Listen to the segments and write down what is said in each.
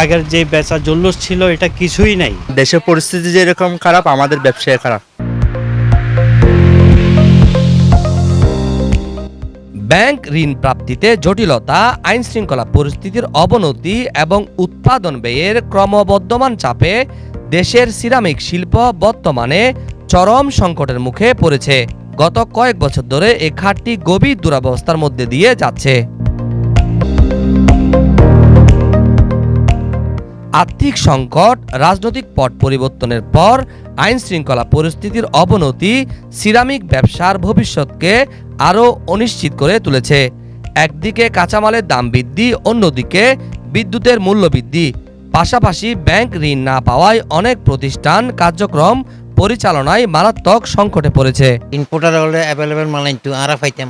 আগের যে বেচা জল্লোষ ছিল এটা কিছুই নাই। দেশের পরিস্থিতি যেরকম খারাপ আমাদের ব্যবসায় খারাপ। ব্যাংক ঋণ প্রাপ্তিতে জটিলতা আইন শৃঙ্খলা পরিস্থিতির অবনতি এবং উৎপাদন ব্যয়ের ক্রমবর্ধমান চাপে দেশের সিরামিক শিল্প বর্তমানে চরম সংকটের মুখে পড়েছে। গত কয়েক বছর ধরে এ খাতটি গভীর দুরবস্থার মধ্যে দিয়ে যাচ্ছে। আর্থিক সংকট, রাজনৈতিক পট পরিবর্তনের পর আইন শৃঙ্খলা পরিস্থিতির অবনতি সিরামিক ব্যবসার ভবিষ্যৎকে আরও অনিশ্চিত করে তুলেছে। একদিকে কাঁচামালের দাম বৃদ্ধি, অন্যদিকে বিদ্যুতের মূল্য বৃদ্ধি। পাশাপাশি ব্যাংক ঋণ না পাওয়ায় অনেক প্রতিষ্ঠান কার্যক্রম পরিচালনায় মারাত্মক সংকটে পড়েছে। ইনপুটার হলে অ্যাভেলেবেল মাল আরা পাইতাম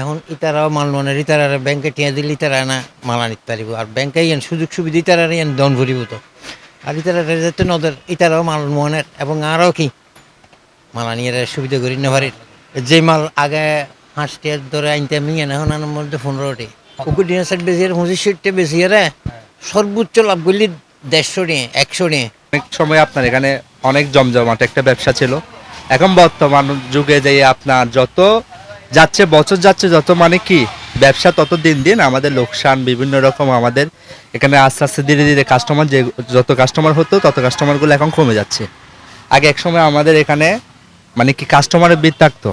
এখন ইতারাও মাল মনে ইতারা ব্যাংকে টিয়া দিলে ইতারা না মাল আনিতে পারিব। আর ব্যাংকে ইয়ান সুযোগ সুবিধা ইতারা ইয়ান দন ভরিব তো। আর ইতারা যেতে নদের, ইতারাও মাল মনের এবং আরও কি মাল আনিয়ে সুবিধা করি না পারি যে মাল আগে হাঁসটিয়ার ধরে আনতাম ইয়ান এখন আনার মধ্যে পনেরোটি। কুকুর ডিনার সেট বেশি, আর পঁচিশ সেটটা বেশি রে সর্বোচ্চ লাভ করলি দেড়শো নিয়ে একশো নিয়ে অনেক সময় আপনার এখানে অনেক জমজমাট একটা ব্যবসা ছিল। এখন বর্তমান যুগে যে আপনার যত যাচ্ছে, বছর যাচ্ছে, যত মানে কি, ব্যবসা তত দিন দিন আমাদের লোকসান, বিভিন্ন রকম আমাদের এখানে আস্তে আস্তে ধীরে ধীরে কাস্টমার যে, যত কাস্টমার হতো, তত কাস্টমারগুলো এখন কমে যাচ্ছে। আগে এক সময় আমাদের এখানে মানে কি কাস্টমারের ভিড় থাকতো।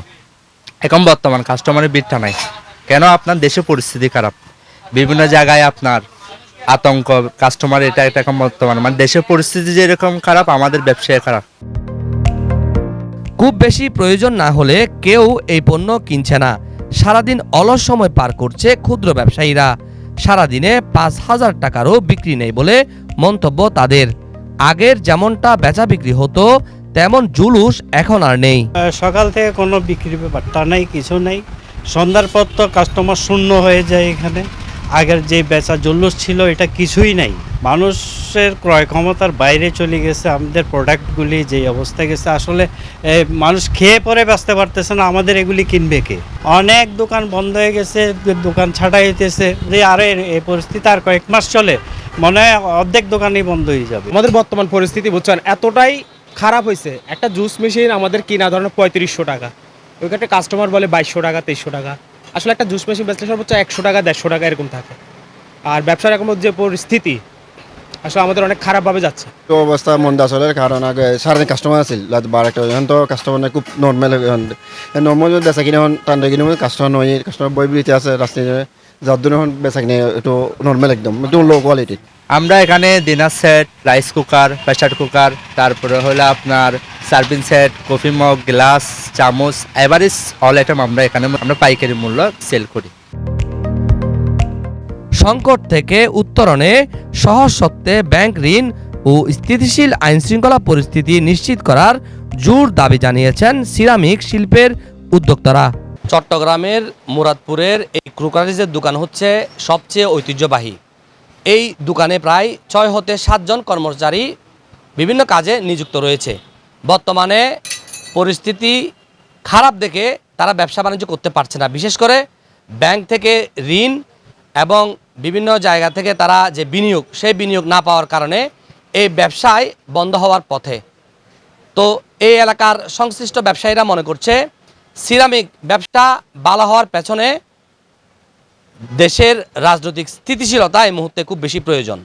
এখন বর্তমান কাস্টমারের ভিড়টা নাই। কেন? আপনার দেশে পরিস্থিতি খারাপ। বিভিন্ন জায়গায় আপনার আতঙ্ক কাস্টমার এটা এটা এখন বর্তমান। মানে দেশের পরিস্থিতি যেরকম খারাপ, আমাদের ব্যবসায় খারাপ। খুব বেশি প্রয়োজন না হলে কেউ এই পণ্য কিনছে না। সারাদিন অলস সময় পার করছে ক্ষুদ্র ব্যবসায়ীরা। সারাদিনে পাঁচ হাজার টাকারও বিক্রি নেই বলে মন্তব্য তাদের। আগের যেমনটা বেচা বিক্রি হতো, তেমন জুলুস এখন আর নেই। সকাল থেকে কোনো বিক্রি ব্যাপারটা নাই, কিছু নেই। সন্ধ্যার পর তো কাস্টমার শূন্য হয়ে যায় এখানে। আগের যে বেচা জুলুস ছিল, এটা কিছুই নাই। মানুষের ক্রয় ক্ষমতার বাইরে চলে গেছে, আমাদের প্রোডাক্টগুলি যে অবস্থায় গেছে, আসলে মানুষ খেয়ে পরে বাঁচতে পারতেছে না, আমাদের এগুলি কিনবে কে? অনেক দোকান বন্ধ হয়ে গেছে, দোকান ছাঁটাই হইতেছে, যে আরে এই পরিস্থিতি আর কয়েক মাস চলে, মনে হয় অর্ধেক দোকানই বন্ধ হয়ে যাবে। আমাদের বর্তমান পরিস্থিতি, বুঝছেন, এতটাই খারাপ হয়েছে একটা জুস মেশিন আমাদের কিনা ধরেন পঁয়ত্রিশশো টাকা, ওইখানে কাস্টমার বলে বাইশশো টাকা, তেইশশো টাকা, আসলে একটা জুস মেশিন বেচলে সর্বোচ্চ একশো টাকা, দেড়শো টাকা এরকম থাকে। আর ব্যবসার এখন যে পরিস্থিতি আসলে আমাদের অনেক খারাপভাবে যাচ্ছে। তো অবস্থা মন্দা আসলে কারণ আগে সারাদিন কাস্টমার আছিল রাত বারোটা এখন তো কাস্টমার খুব নর্মাল নর্মাল নর্মেল বেচা কিনে এখন টান্ডা কিনে কাস্টমার নয় কাস্টমার বই বিলিতে আছে রাস্তায় যার জন্য এখন বেচা কিনে একটু নর্মাল একদম একদম লো কোয়ালিটির আমরা এখানে dinner set rice cooker pressure cooker তারপরে হলো আপনার serving set coffee mug glass চামচ এভারেজ অল আইটেম আমরা এখানে আমরা পাইকারি মূল্য সেল করি। সংকট থেকে উত্তরণে সহজ সত্ত্বে ব্যাংক ঋণ ও স্থিতিশীল আইনশৃঙ্খলা পরিস্থিতি নিশ্চিত করার জোর দাবি জানিয়েছেন সিরামিক শিল্পের উদ্যোক্তারা। চট্টগ্রামের মুরাদপুরের এই ক্রুকারিজের দোকান হচ্ছে সবচেয়ে ঐতিহ্যবাহী। এই দোকানে প্রায় ছয় হতে সাতজন কর্মচারী বিভিন্ন কাজে নিযুক্ত রয়েছে। বর্তমানে পরিস্থিতি খারাপ দেখে তারা ব্যবসা বাণিজ্য করতে পারছে না। বিশেষ করে ব্যাংক থেকে ঋণ এবং বিভিন্ন জায়গা থেকে তারা যে বিনিয়োগ, সেই বিনিয়োগ না পাওয়ার কারণে এই ব্যবসায় বন্ধ হওয়ার পথে। তো এই এলাকার সংশ্লিষ্ট ব্যবসায়ীরা মনে করছে, সিরামিক ব্যবসা ভালো হওয়ার পেছনে দেশের রাজনৈতিক স্থিতিশীলতা এই মুহূর্তে খুব বেশি প্রয়োজন।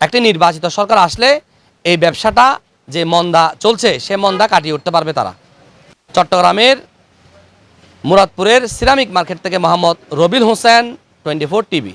একটি নির্বাচিত সরকার আসলে এই ব্যবসাটা যে মন্দা চলছে, সে মন্দা কাটিয়ে উঠতে পারবে তারা। চট্টগ্রামের মুরাদপুরের সিরামিক মার্কেট থেকে মোহাম্মদ রবিল হোসেন, টোয়েন্টি ফোর টিভি।